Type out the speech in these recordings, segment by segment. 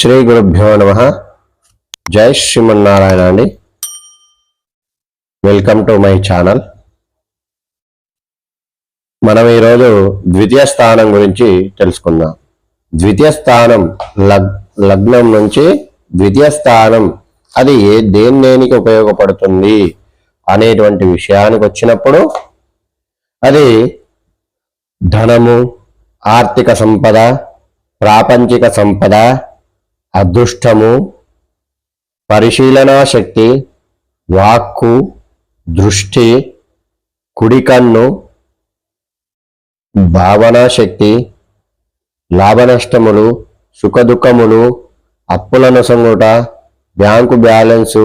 శ్రీ గురుభ్యో నమ. జై శ్రీమన్నారాయణ అండి. Welcome to my channel. మనం ఈరోజు ద్వితీయ స్థానం గురించి తెలుసుకుందాం. ద్వితీయ స్థానం లగ్ లగ్నం నుంచి ద్వితీయ స్థానం అది ఏ దేని దేనికి ఉపయోగపడుతుంది అనేటువంటి విషయానికి వచ్చినప్పుడు అది ధనము ఆర్థిక సంపద ప్రాపంచిక సంపద అదృష్టము పరిశీలనా శక్తి వాక్కు దృష్టి కుడికన్ను భావనా శక్తి లాభనష్టములు సుఖదుఖములు అప్పుల నొసంగుట బ్యాంకు బ్యాలెన్సు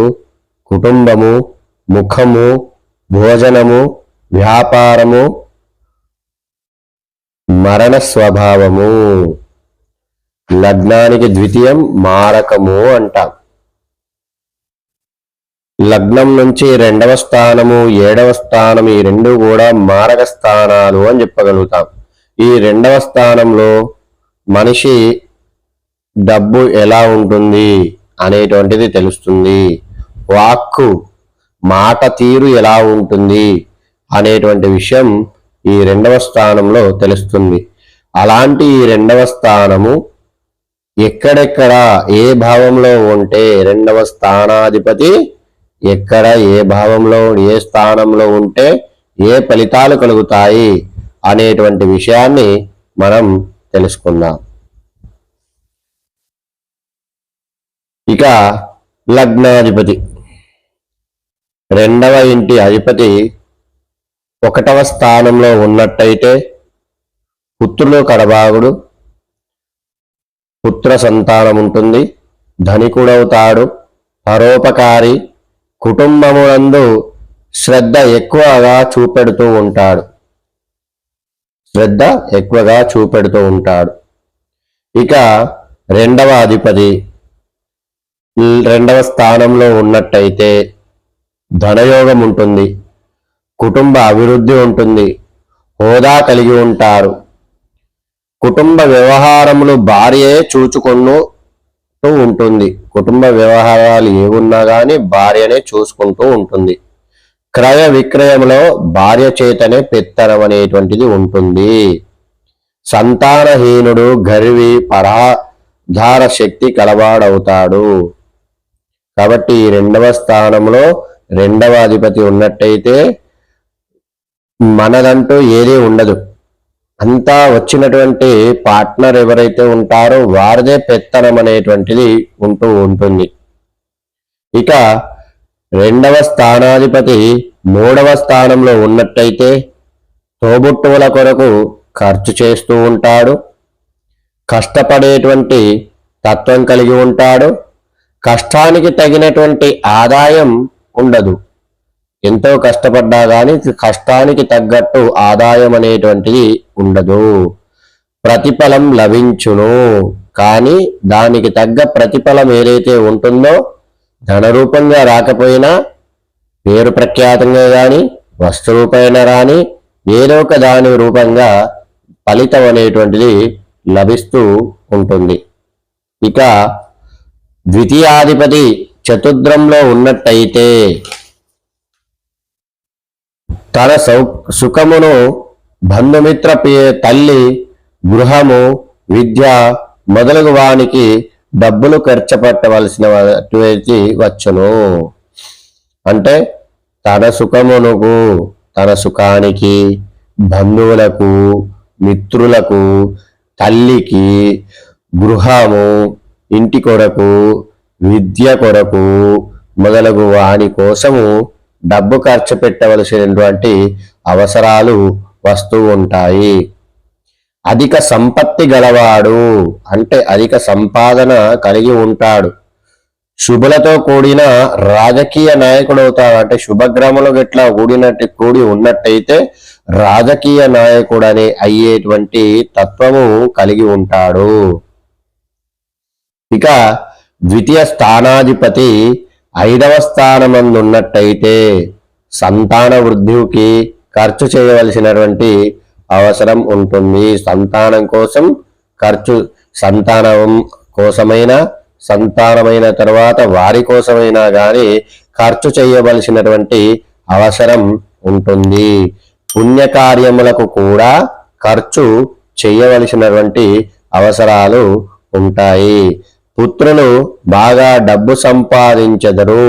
కుటుంబము ముఖము భోజనము వ్యాపారము మరణ స్వభావము. లగ్నానికి ద్వితీయం మారకము అంటాం. లగ్నం నుంచి రెండవ స్థానము ఏడవ స్థానం ఈ రెండు కూడా మారక స్థానాలు అని చెప్పగలుగుతాం. ఈ రెండవ స్థానంలో మనిషి డబ్బు ఎలా ఉంటుంది అనేటువంటిది తెలుస్తుంది. వాక్కు మాట తీరు ఎలా ఉంటుంది అనేటువంటి విషయం ఈ రెండవ స్థానంలో తెలుస్తుంది. అలాంటి ఈ రెండవ స్థానము ఎక్కడెక్కడ ఏ భావంలో ఉంటే రెండవ స్థానాధిపతి ఎక్కడ ఏ భావంలో ఏ స్థానంలో ఉంటే ఏ ఫలితాలు కలుగుతాయి అనేటువంటి విషయాన్ని మనం తెలుసుకుందాం. ఇక లగ్నాధిపతి. రెండవ ఇంటి అధిపతి ఒకటవ స్థానంలో ఉన్నట్టయితే పుత్రులు కడబాగుడు పుత్ర సంతానం ఉంటుంది. ధనికుడవుతాడు పరోపకారి కుటుంబమునందు శ్రద్ధ ఎక్కువగా చూపెడుతూ ఉంటాడు. శ్రద్ధ ఎక్కువగా చూపెడుతూ ఉంటాడు. ఇక రెండవ అధిపతి. రెండవ స్థానంలో ఉన్నట్టయితే ధనయోగం ఉంటుంది. కుటుంబ అభివృద్ధి ఉంటుంది. హోదా కలిగి ఉంటారు. కుటుంబ వ్యవహారములు భార్యే చూచుకుంటూ ఉంటుంది. కుటుంబ వ్యవహారాలు ఏమున్నా కానీ భార్యనే చూసుకుంటూ ఉంటుంది. క్రయ విక్రయంలో భార్య చేతనే పెత్తనం అనేటువంటిది ఉంటుంది. సంతానహీనుడు గర్వి పరాధార శక్తి కలవాడవుతాడు. కాబట్టి ఈ రెండవ స్థానంలో రెండవ అధిపతి ఉన్నట్టయితే మనదంటూ ఏదీ ఉండదు. అంతా వచ్చినటువంటి పార్ట్నర్ ఎవరైతే ఉంటారో వారిదే పెత్తనం అనేటువంటిది ఉంటూ ఉంటుంది. ఇక రెండవ స్థానాధిపతి మూడవ స్థానంలో ఉన్నట్టయితే తోబుట్టువుల కొరకు ఖర్చు చేస్తూ ఉంటాడు. కష్టపడేటువంటి తత్వం కలిగి ఉంటాడు. కష్టానికి తగినటువంటి ఆదాయం ఉండదు. ఎంతో కష్టపడ్డా కానీ కష్టానికి తగ్గట్టు ఆదాయం అనేటువంటిది ఉండదు. ప్రతిఫలం లభించును. కానీ దానికి తగ్గ ప్రతిఫలం ఏదైతే ఉంటుందో ధనరూపంగా రాకపోయినా పేరు ప్రఖ్యాతంగా కానీ వస్తురూపైన రాని ఏదో ఒక దాని రూపంగా ఫలితం అనేటువంటిది లభిస్తూ ఉంటుంది. ఇక ద్వితీయాధిపతి చతుద్రంలో ఉన్నట్టయితే తన సౌ సుఖమును బంధుమిత్ర పే- తల్లి గృహము విద్య మొదలగు వానికి డబ్బులు ఖర్చు పెట్టవలసిన వచ్చును. అంటే తన సుఖమునకు తన సుఖానికి బంధువులకు మిత్రులకు తల్లికి గృహము ఇంటి కొరకు విద్య కొరకు మొదలగు వాని కోసము డబ్బు ఖర్చు పెట్టవలసినటువంటి అవసరాలు వస్తూ ఉంటాయి. అధిక సంపత్తి గలవాడు అంటే అధిక సంపాదన కలిగి ఉంటాడు. శుభులతో కూడిన రాజకీయ నాయకుడు అవుతాడు. అంటే శుభగ్రహములు గిట్లా కూడినట్టు కూడి ఉన్నట్టయితే రాజకీయ నాయకుడు అనే అయ్యేటువంటి తత్వము కలిగి ఉంటాడు. ఇక ద్వితీయ స్థానాధిపతి ఐదవ స్థానమందున్నట్టయితే సంతాన వృద్ధికి ఖర్చు చేయవలసినటువంటి అవసరం ఉంటుంది. సంతానం కోసం ఖర్చు సంతానం కోసమైనా సంతానమైన తర్వాత వారి కోసమైనా కానీ ఖర్చు చేయవలసినటువంటి అవసరం ఉంటుంది. పుణ్యకార్యములకు కూడా ఖర్చు చేయవలసినటువంటి అవసరాలు ఉంటాయి. పుత్రులు బాగా డబ్బు సంపాదించెదరు.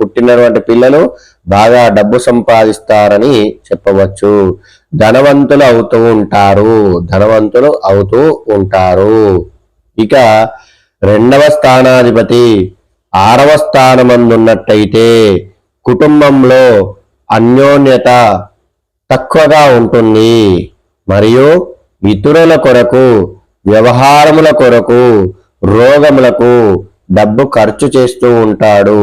పుట్టినటువంటి పిల్లలు బాగా డబ్బు సంపాదిస్తారని చెప్పవచ్చు. ధనవంతులు అవుతూ ఉంటారు. ధనవంతులు అవుతూ ఉంటారు. ఇక రెండవ స్థానాధిపతి ఆరవ స్థానమందున్నట్టయితే కుటుంబంలో అన్యోన్యత తక్కువగా ఉంటుంది. మరియు ఇతరుల కొరకు వ్యవహారముల కొరకు రోగములకు డబ్బు ఖర్చు చేస్తూ ఉంటాడు.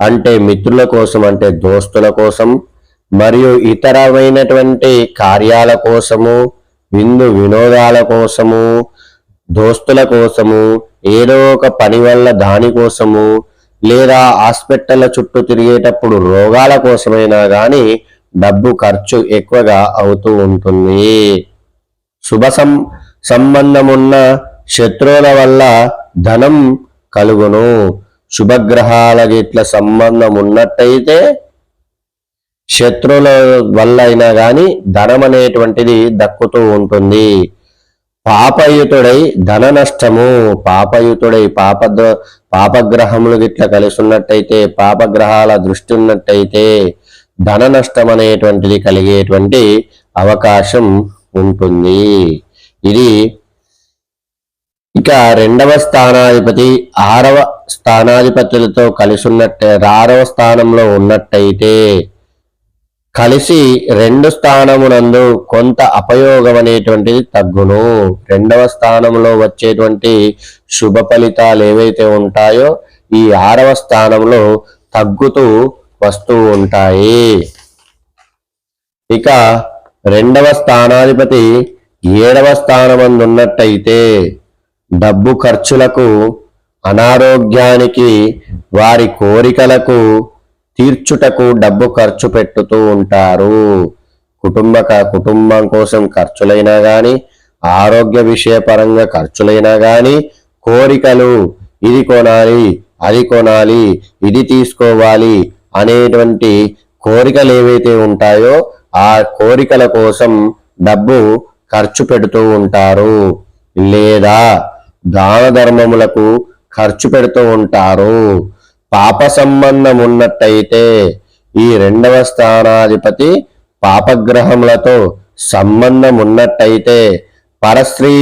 అంటే మిత్రుల కోసం అంటే దోస్తుల కోసం మరియు ఇతరమైనటువంటి కార్యాల కోసము విందు వినోదాల కోసము దోస్తుల కోసము ఏదో ఒక పని వల్ల దాని కోసము లేదా హాస్పిటల్ల చుట్టూ తిరిగేటప్పుడు రోగాల కోసమైనా గాని డబ్బు ఖర్చు ఎక్కువగా అవుతూ ఉంటుంది. శుభ సం సంబంధమున్న శత్రువుల వల్ల ధనం కలుగును. శుభగ్రహాల గిట్ల సంబంధం ఉన్నట్టయితే శత్రువుల వల్ల అయినా కానీ ధనం అనేటువంటిది దక్కుతూ ఉంటుంది. పాపయుతుడై ధన నష్టము పాపయుతుడై పాప పాపగ్రహములు గిట్ల కలిసి ఉన్నట్టయితే పాపగ్రహాల దృష్టి ఉన్నట్టయితే ధన నష్టం అనేటువంటిది కలిగేటువంటి అవకాశం ఉంటుంది. ఇది ఇక రెండవ స్థానాధిపతి ఆరవ స్థానాధిపతులతో కలిసి ఉన్నట్టే ఆరవ స్థానంలో ఉన్నట్టయితే కలిసి రెండు స్థానమునందు కొంత అపయోగం అనేటువంటిది తగ్గును. రెండవ స్థానంలో వచ్చేటువంటి శుభ ఫలితాలు ఏవైతే ఉంటాయో ఈ ఆరవ స్థానంలో తగ్గుతూ వస్తూ ఉంటాయి. ఇక రెండవ స్థానాధిపతి ఏడవ స్థానమందు ఉన్నట్టయితే డబ్బు ఖర్చులకు అనారోగ్యానికి వారి కోరికలకు తీర్చుటకు డబ్బు ఖర్చు పెట్టుతూ ఉంటారు. కుటుంబక కుటుంబం కోసం ఖర్చులైనా కానీ ఆరోగ్య విషయపరంగా ఖర్చులైనా కానీ కోరికలు ఇది కొనాలి అది కొనాలి ఇది తీసుకోవాలి అనేటువంటి కోరికలు ఏవైతే ఉంటాయో ఆ కోరికల కోసం డబ్బు ఖర్చు పెడుతూ ఉంటారు. లేదా దాన ధర్మములకు ఖర్చు పెడుతూ ఉంటారు. పాప సంబంధం ఉన్నట్టయితే ఈ రెండవ స్థానాధిపతి పాపగ్రహములతో సంబంధం ఉన్నట్టయితే పరస్త్రీ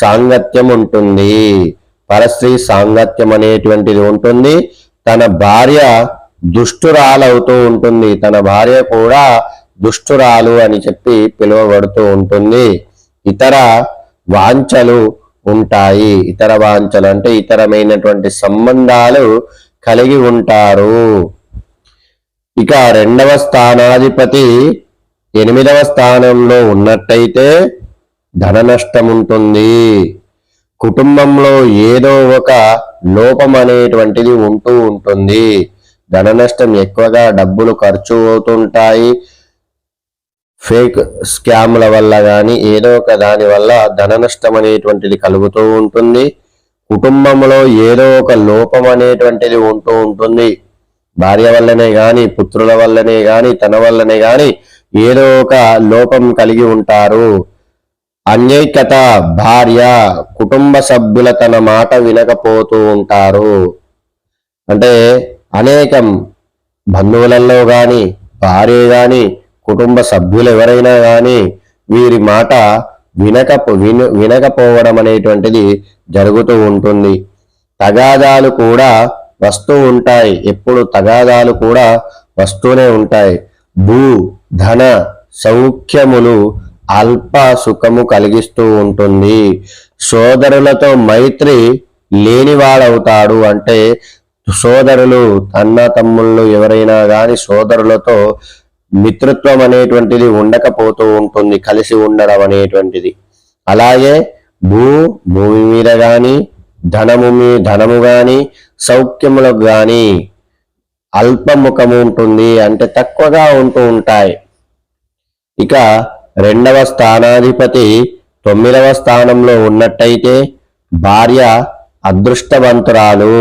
సాంగత్యం ఉంటుంది. పరస్త్రీ సాంగత్యం అనేటువంటిది ఉంటుంది. తన భార్య దుష్టురాలవుతూ ఉంటుంది. తన భార్య కూడా దుష్టురాలు అని చెప్పి పిలువబడుతూ ఉంటుంది. ఇతర వాంఛలు ఉంటాయి. ఇతర వాంఛలు అంటే ఇతరమైనటువంటి సంబంధాలు కలిగి ఉంటారు. ఇక రెండవ స్థానాధిపతి ఎనిమిదవ స్థానంలో ఉన్నట్టయితే ధన నష్టం ఉంటుంది. కుటుంబంలో ఏదో ఒక లోపం అనేటువంటిది ఉంటూ ఉంటుంది. ధన నష్టం ఎక్కువగా డబ్బులు ఖర్చు అవుతుంటాయి. ఫేక్ స్కామ్ల వల్ల కానీ ఏదో ఒక దాని వల్ల ధన నష్టం అనేటువంటిది కలుగుతూ ఉంటుంది. కుటుంబంలో ఏదో ఒక లోపం అనేటువంటిది ఉంటూ ఉంటుంది. భార్య వల్లనే కానీ పుత్రుల వల్లనే కానీ తన వల్లనే కానీ ఏదో ఒక లోపం కలిగి ఉంటారు. అన్యైకత భార్య కుటుంబ సభ్యుల తన మాట వినకపోతూ ఉంటారు. అంటే అనేకం బంధువులలో కానీ భార్య కానీ కుటుంబ సభ్యులు ఎవరైనా కానీ వీరి మాట వినక విన వినకపోవడం అనేటువంటిది జరుగుతూ ఉంటుంది. తగాదాలు కూడా వస్తూ ఉంటాయి. ఎప్పుడు తగాదాలు కూడా వస్తూనే ఉంటాయి. భూ ధన సౌఖ్యములు అల్ప సుఖము కలిగిస్తూ ఉంటుంది. సోదరులతో మైత్రి లేనివాడవుతాడు అంటే సోదరులు అన్న తమ్ముళ్ళు ఎవరైనా కానీ సోదరులతో మిత్రత్వం అనేటువంటిది ఉండకపోతూ ఉంటుంది కలిసి ఉండడం అనేటువంటిది. అలాగే భూ భూమి మీద కానీ ధనము మీ ధనము కానీ సౌఖ్యములకు కానీ అల్పముఖము ఉంటుంది అంటే తక్కువగా ఉంటూ ఉంటాయి. ఇక రెండవ స్థానాధిపతి తొమ్మిదవ స్థానంలో ఉన్నట్టయితే భార్య అదృష్టవంతురాలు.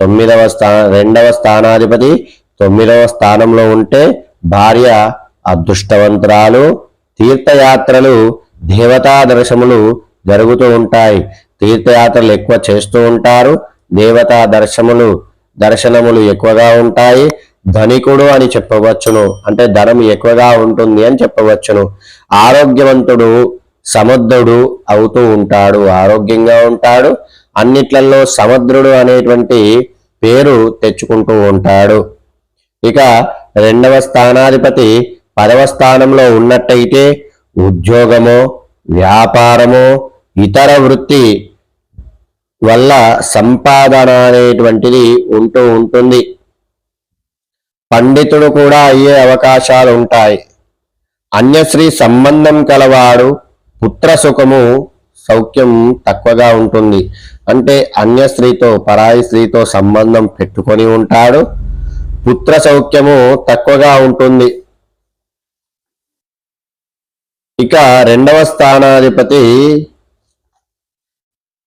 తొమ్మిదవ స్థా రెండవ స్థానాధిపతి తొమ్మిదవ స్థానంలో ఉంటే భార్య అదృష్టవంతరాలు తీర్థయాత్రలు దేవతా దర్శములు జరుగుతూ ఉంటాయి. తీర్థయాత్రలు ఎక్కువ చేస్తూ ఉంటారు. దేవతా దర్శములు దర్శనములు ఎక్కువగా ఉంటాయి. ధనికుడు అని చెప్పవచ్చును. అంటే ధనం ఎక్కువగా ఉంటుంది అని చెప్పవచ్చును. ఆరోగ్యవంతుడు సముద్రుడు అవుతూ ఉంటాడు. ఆరోగ్యంగా ఉంటాడు. అన్నిట్లలో సముద్రుడు అనేటువంటి పేరు తెచ్చుకుంటూ ఉంటాడు. ఇక రెండవ స్థానాధిపతి పదవ స్థానంలో ఉన్నట్టయితే ఉద్యోగమో వ్యాపారమో ఇతర వృత్తి వల్ల సంపాదన అనేటువంటిది ఉంటూ ఉంటుంది. పండితుడు కూడా అయ్యే అవకాశాలు ఉంటాయి. అన్యశ్రీ సంబంధం కలవాడు పుత్ర సుఖము సౌఖ్యం తక్కువగా ఉంటుంది. అంటే అన్యశ్రీతో పరాయి స్త్రీతో సంబంధం పెట్టుకొని ఉంటాడు. పుత్ర సౌఖ్యము తక్కువగా ఉంటుంది. ఇక రెండవ స్థానాధిపతి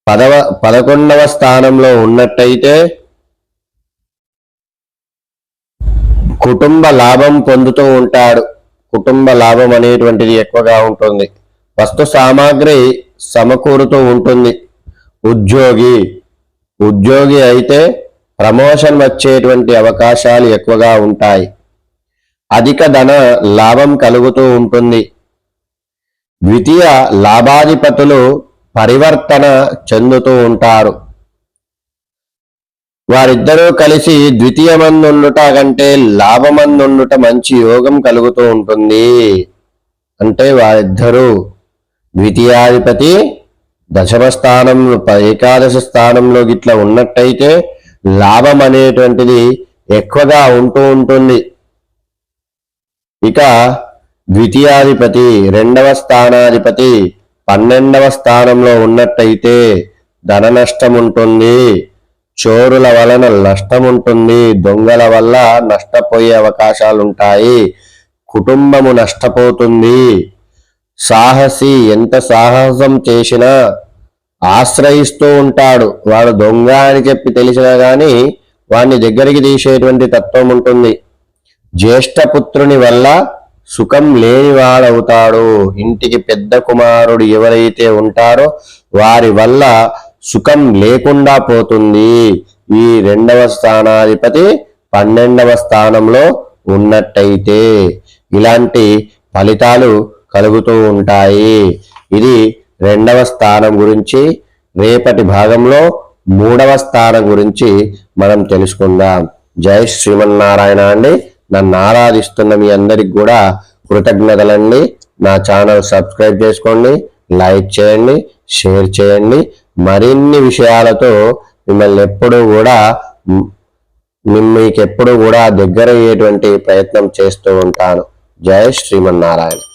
పదవ పదకొండవ స్థానంలో ఉన్నట్టయితే కుటుంబ లాభం పొందుతూ ఉంటాడు. కుటుంబ లాభం అనేటువంటిది ఎక్కువగా ఉంటుంది. వస్తు సామాగ్రి సమకూరుతూ ఉంటుంది. ఉద్యోగి ఉద్యోగి అయితే ప్రమోషన్ వచ్చేటువంటి అవకాశాలు ఎక్కువగా ఉంటాయి. అధిక ధన లాభం కలుగుతూ ఉంటుంది. ద్వితీయ లాభాధిపతులు పరివర్తన చెందుతూ ఉంటారు. వారిద్దరూ కలిసి ద్వితీయమందుండుట కంటే లాభమందుండుట మంచి యోగం కలుగుతూ ఉంటుంది. అంటే వారిద్దరూ ద్వితీయాధిపతి దశమ స్థానంలో ఏకాదశ స్థానంలో గిట్లా ఉన్నట్టయితే లాభం అనేటువంటిది ఎక్కువగా ఉంటూ ఉంటుంది. ఇక ద్వితీయాధిపతి రెండవ స్థానాధిపతి పన్నెండవ స్థానంలో ఉన్నట్టయితే ధన నష్టం ఉంటుంది. చోరుల వలన నష్టం ఉంటుంది. దొంగల వల్ల నష్టపోయే అవకాశాలు ఉంటాయి. కుటుంబము నష్టపోతుంది. సాహసి ఎంత సాహసం చేసినా ఆశ్రయిస్తూ ఉంటాడు. వాడు దొంగ అని చెప్పి తెలిసినా గాని వాడిని దగ్గరికి తీసేటువంటి తత్వం ఉంటుంది. జ్యేష్ఠపుత్రుని వల్ల సుఖం లేనివాడవుతాడు ఇంటికి పెద్ద కుమారుడు ఎవరైతే ఉంటారో వారి వల్ల సుఖం లేకుండా పోతుంది. ఈ రెండవ స్థానాధిపతి పన్నెండవ స్థానంలో ఉన్నట్టయితే ఇలాంటి ఫలితాలు కలుగుతూ ఉంటాయి. ఇది రెండవ స్థానం గురించి రేపటి భాగంలో మూడవ స్థానం గురించి మనం తెలుసుకుందాం. జై శ్రీమన్నారాయణ అండి. నన్ను ఆరాధిస్తున్న మీ అందరికి కూడా కృతజ్ఞతలండి. నా ఛానల్ సబ్స్క్రైబ్ చేసుకోండి లైక్ చేయండి షేర్ చేయండి. మరిన్ని విషయాలతో మిమ్మల్ని ఎప్పుడూ కూడా మీకు ఎప్పుడూ కూడా దగ్గర అయ్యేటువంటి ప్రయత్నం చేస్తూ ఉంటాను. జై శ్రీమన్నారాయణ.